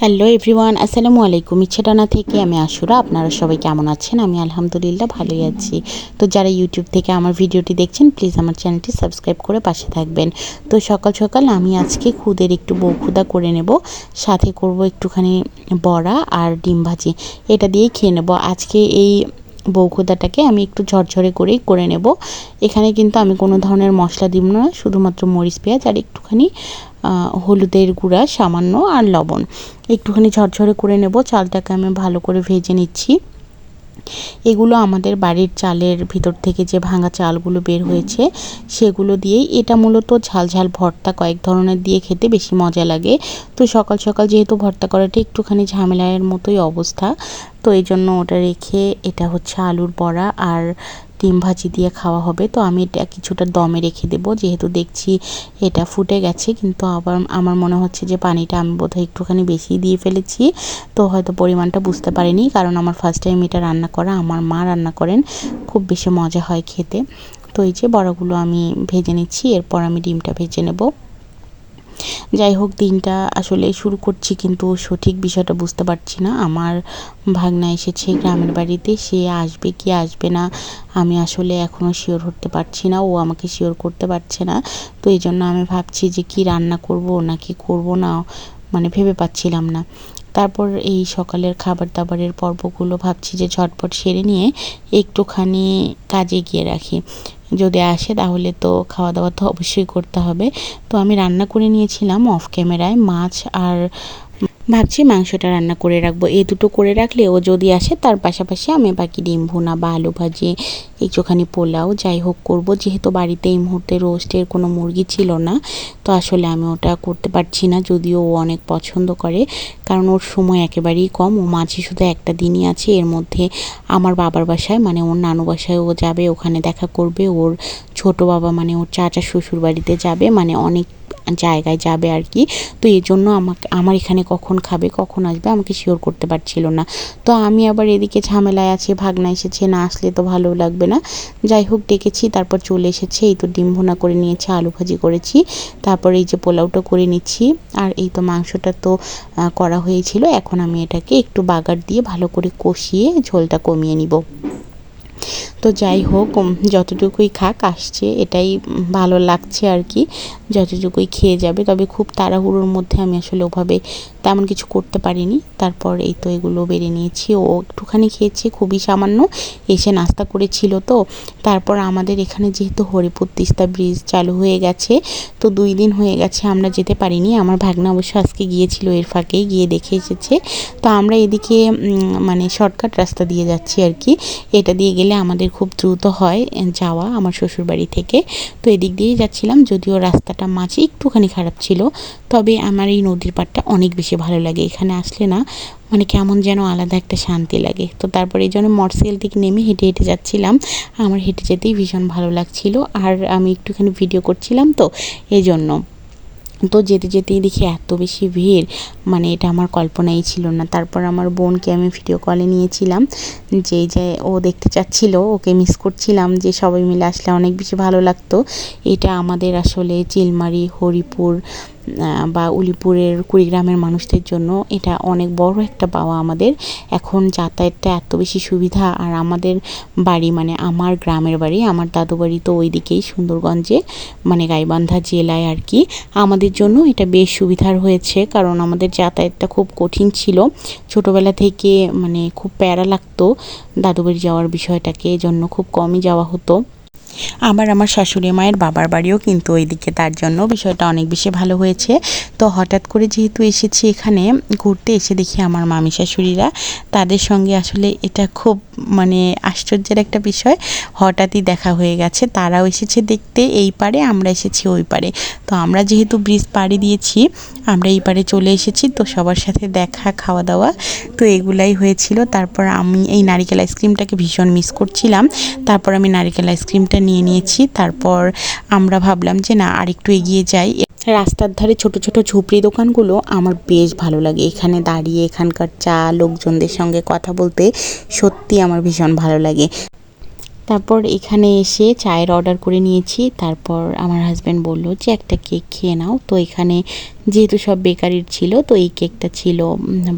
Hello everyone আসসালামু আলাইকুম ইচ্ছেটানা থেকে আমি আশুরা, আপনারা সবাই কেমন আছেন? আমি আলহামদুলিল্লাহ ভালোই আছি। তো যারা ইউটিউব থেকে আমার ভিডিওটি দেখছেন প্লিজ আমার চ্যানেলটি সাবস্ক্রাইব করে পাশে থাকবেন। তো সকাল সকাল আমি আজকে খুদের একটু বৌখুদা করে নেব, সাথে করব একটুখানি বড়া আর ডিম ভাজি। এটা দিয়েই খেয়ে নেব। আজকে এই বৌখোদাটাকে আমি একটু ঝরঝরে করেই করে নেব। এখানে কিন্তু আমি কোনো ধরনের মশলা দিব না, শুধুমাত্র মরিচ পেঁয়াজ আর একটুখানি হলুদের গুঁড়া, সামান্য, আর লবণ। একটুখানি ঝরঝরে করে নেব, চালটাকে আমি ভালো করে ভেজে নিচ্ছি। এগুলো আমাদের বাড়ির চালের ভিতর থেকে যে ভাঙা চালগুলো বের হয়েছে, সেগুলো দিয়েই এটা মূলত ঝাল ঝাল ভর্তা কয়েক ধরনের দিয়ে খেতে বেশি মজা লাগে। তো সকাল সকাল যেহেতু ভর্তা করাটা একটুখানি ঝামেলার মতোই অবস্থা, তো এই জন্য ওটা রেখে এটা হচ্ছে আলুর বড়া আর ডিম ভাজি দিয়ে খাওয়া হবে। তো আমি এটা কিছুটা দমে রেখে দেবো। যেহেতু দেখছি এটা ফুটে গেছে, কিন্তু আবার আমার মনে হচ্ছে যে পানিটা আমি বোধহয় একটুখানি বেশি দিয়ে ফেলেছি। তো হয়তো পরিমাণটা বুঝতে পারিনি, কারণ আমার ফার্স্ট টাইম এটা রান্না করা। আমার মা রান্না করেন, খুব বেশি মজা হয় খেতে। তো এই যে বড়াগুলো আমি ভেজে নিচ্ছি, এরপর আমি ডিমটা ভেজে নেব। যাই হোক, দিনটা আসলে শুরু করছি কিন্তু সঠিক বিষয়টা বুঝতে পারছি না। আমার ভাগনা এসেছে গ্রামের বাড়িতে, সে আসবে কি আসবে না আমি আসলে এখনও শিওর হতে পারছি না, ও আমাকে শিওর করতে পারছে না। তো এই জন্য আমি ভাবছি যে কি রান্না করব নাকি করব না মানে ভেবে পাচ্ছিলাম না। তারপর এই সকালের খাবার দাবারের পর্বগুলো ভাবছি যে ঝটপট সেরে নিয়ে একটুখানি কাজে গিয়ে রাখি। যদি আসে তাহলে তো খাওয়া দাওয়া তো অবশ্যই করতে হবে। তো আমি রান্না করে নিয়েছিলাম অফ ক্যামেরায় মাছ আর ভাবছি মাংসটা রান্না করে রাখব। এই দুটো করে রাখলে ও যদি আসে তার পাশাপাশি আমি বাকি ডিম ভুনা বা আলু ভাজি একটুখানি পোলাও, যাই হোক করব। যেহেতু বাড়িতে এই মুহূর্তে রোস্টের কোনো মুরগি ছিল না, তো আসলে আমি ওটা করতে পারছি না, যদিও ও অনেক পছন্দ করে, কারণ ওর সময় একেবারেই কম। ও মাঝে শুধু একটা দিনই আছে, এর মধ্যে আমার বাবার বাসায় মানে ওর নানু বাসায় ও যাবে, ওখানে দেখা করবে। ওর ছোট বাবা মানে ওর চাচা শ্বশুর বাড়িতে যাবে মানে অনেক জায়গায় যাবে আর কি। তো এই জন্য আমাকে, আমার এখানে কখন খাবে, কখন আসবে, আমাকে শিওর করতে পারছিল না। তো আমি আবার এদিকে ঝামেলায় আছি, ভাগনা এসেছে, না আসলে তো ভালো লাগবে না। যাই হোক, ডেকেছি, তারপর চলে এসেছে। এই তো ডিম ভোনা করে নিয়েছে, আলু ভাজি করেছি। তারপর এই যে পোলাওটা করে নিচ্ছি। আর এই তো মাংসটা তো করা হয়েছিল। এখন আমি এটাকে একটু বাগার দিয়ে ভালো করে কষিয়ে ঝোলটা কমিয়ে নিব। তো যাই হোক যতটুকুই খাক আসছে, এটাই ভালো লাগছে আর কি, যতটুকুই খেয়ে যাবে। তবে খুব তাড়াহুড়োর মধ্যে আমি আসলে ওভাবে তেমন কিছু করতে পারিনি। তারপর এই তো এগুলো বেড়ে নিয়েছি। ও একটুখানি খেয়েছি, খুবই সামান্য। এসে নাস্তা করেছিল তো তারপর আমাদের এখানে যেহেতু হরিপুর তিস্তা ব্রিজ চালু হয়ে গেছে, তো দুই দিন হয়ে গেছে আমরা যেতে পারিনি। আমার ভাগনা অবশ্য আজকে গিয়েছিল, এর ফাঁকেই গিয়ে দেখে এসেছে। তো আমরা এদিকে মানে শর্টকাট রাস্তা দিয়ে যাচ্ছি আর কি। এটা দিয়ে গেলে আমাদের খুব দ্রুত হয় যাওয়া আমার শ্বশুরবাড়ি থেকে। তো এদিক দিয়েই যাচ্ছিলাম, যদিও রাস্তাটা মাঝে একটুখানি খারাপ ছিল, তবে আমার এই নদীর পাড়টা অনেক বেশি ভালো লাগে। এখানে আসলে না মানে কেমন যেন আলাদা একটা শান্তি লাগে। তো তারপরে এই জন্য মোটরসাইকেল থেকে নেমে হেঁটে হেঁটে যাচ্ছিলাম। আমার হেঁটে যেতেই ভীষণ ভালো লাগছিল আর আমি একটুখানি ভিডিও করছিলাম তো এই জন্য। তো যেতে যেতেই দেখি এত বেশি ভিড় মানে এটা আমার কল্পনাই ছিল না। তারপর আমার বোনকে আমি ভিডিও কলে নিয়েছিলাম যে যে ও দেখতে চাচ্ছিল, ওকে মিস করছিলাম যে সবাই মিলে আসলে অনেক বেশি ভালো লাগতো। এটা আমাদের আসলে চিলমারি, হরিপুর বা উলিপুরের কুড়িগ্রামের মানুষদের জন্য এটা অনেক বড় একটা পাওয়া আমাদের। এখন যাতায়াতটা এত বেশি সুবিধা আর আমাদের বাড়ি মানে আমার গ্রামের বাড়ি, আমার দাদু বাড়ি তো ওই দিকেই সুন্দরগঞ্জে মানে গাইবান্ধা জেলায় আর কি। আমাদের জন্য এটা বেশ সুবিধার হয়েছে কারণ আমাদের যাতায়াতটা খুব কঠিন ছিল। ছোটোবেলা থেকে মানে খুব প্যারা লাগতো। দাদু বাড়ি যাওয়ার বিষয়টাকে জন্য খুব কমই যাওয়া হতো। আবার আমার শাশুড়ি মায়ের বাবার বাড়িও কিন্তু ওইদিকে, তার জন্য বিষয়টা অনেক বেশি ভালো হয়েছে। তো হঠাৎ করে যেহেতু এসেছি এখানে, ঘুরতে এসে দেখি আমার মামি শাশুড়িরা, তাদের সঙ্গে আসলে এটা খুব মানে আশ্চর্যের একটা বিষয়। হঠাৎই দেখা হয়ে গেছে, তারাও এসেছে দেখতে, এই পারে আমরা এসেছি, ওই পারে। তো আমরা যেহেতু ব্রিজ পাড়ি দিয়েছি, আমরা এই পারে চলে এসেছি, তো সবার সাথে দেখা খাওয়া দাওয়া তো এগুলাই হয়েছিল। তারপর আমি এই নারিকেল আইসক্রিমটাকে ভীষণ মিস করছিলাম। তারপর আমি নারিকেল আইসক্রিমটা নিয়ে নিয়েছি। তারপর আমরা ভাবলাম যে না, আরেকটু এগিয়ে যাই। রাস্তার ধারে ছোট ছোট ঝুপড়ি দোকানগুলো আমার বেশ ভালো লাগে। এখানে দাঁড়িয়ে এখানকার চা, লোকজনদের সঙ্গে কথা বলতে সত্যি আমার ভীষণ ভালো লাগে। তারপর এখানে এসে চায়ের অর্ডার করে নিয়েছি। তারপর আমার হাজব্যান্ড বলল যে, একটা কেক খেয়ে নাও। তো এখানে যেহেতু সব বেকারির ছিল, তো এই কেকটা ছিল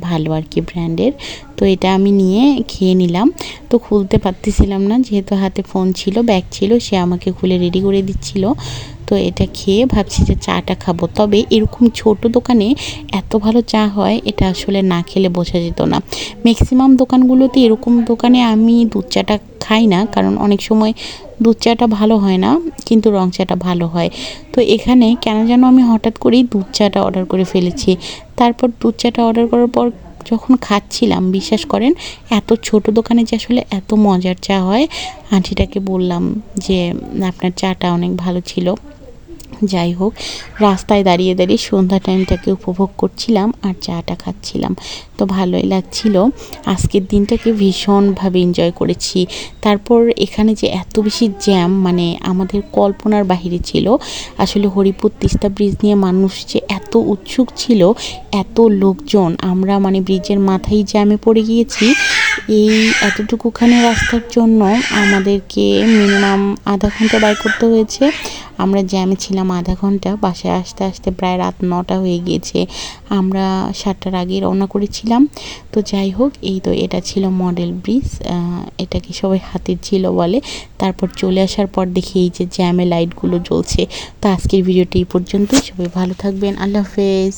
ভালো আর কি ব্র্যান্ডের তো এটা আমি নিয়ে খেয়ে নিলাম। তো খুলতে পারতেছিলাম না, যেহেতু হাতে ফোন ছিল ব্যাগ ছিল, সে আমাকে খুলে রেডি করে দিচ্ছিল। তো এটা খেয়ে ভাবছি যে চাটা খাব। তবে এরকম ছোট দোকানে এত ভালো চা হয়, এটা আসলে না খেলে বোঝা যেত না। ম্যাক্সিমাম দোকানগুলোতে এরকম দোকানে আমি দুধ চাটা খাই না, কারণ অনেক সময় দুধ চাটা ভালো হয় না, কিন্তু রং চাটা ভালো হয়। তো এখানে কেন যেন আমি হঠাৎ করেই দুধ চাটা অর্ডার করে ফেলেছি। তারপর দুধ চাটা অর্ডার করার পর যখন খাচ্ছিলাম, বিশ্বাস করেন, এত ছোট দোকানে যে আসলে এত মজার চা হয়, আন্টিটাকে বললাম যে, আপনার চাটা অনেক ভালো ছিল। যাই হোক, রাস্তায় দাঁড়িয়ে দাঁড়িয়ে সন্ধ্যা টাইমটাকে উপভোগ করছিলাম আর চাটা খাচ্ছিলাম। তো ভালোই লাগছিল। আজকের দিনটাকে ভীষণভাবে এনজয় করেছি। তারপর এখানে যে এত বেশি জ্যাম মানে আমাদের কল্পনার বাহিরে ছিল, আসলে হরিপুর তিস্তা ব্রিজ নিয়ে মানুষ যে এত উৎসুক ছিল, এত লোকজন, আমরা মানে ব্রিজের মাথায় জ্যামে পড়ে গিয়েছি। এই এতটুকুখানি রাস্তার জন্য আমাদেরকে মিনিমাম আধা ঘণ্টা ব্যয় করতে হয়েছে। আমরা জ্যামে ছিলাম আধা ঘণ্টা, বাসায় আসতে আসতে প্রায় রাত নটা হয়ে গিয়েছে। আমরা সাতটার আগে রওনা করেছিলাম। তো যাই হোক, এই তো এটা ছিল মডেল ব্রিজ এটাকে সবাই হাতির ছিল বলে। তারপর চলে আসার পর দেখি এই যে জ্যামে লাইটগুলো জ্বলছে। তো আজকের ভিডিওটি এই পর্যন্তই। সবাই ভালো থাকবেন। আল্লাহ হাফেজ।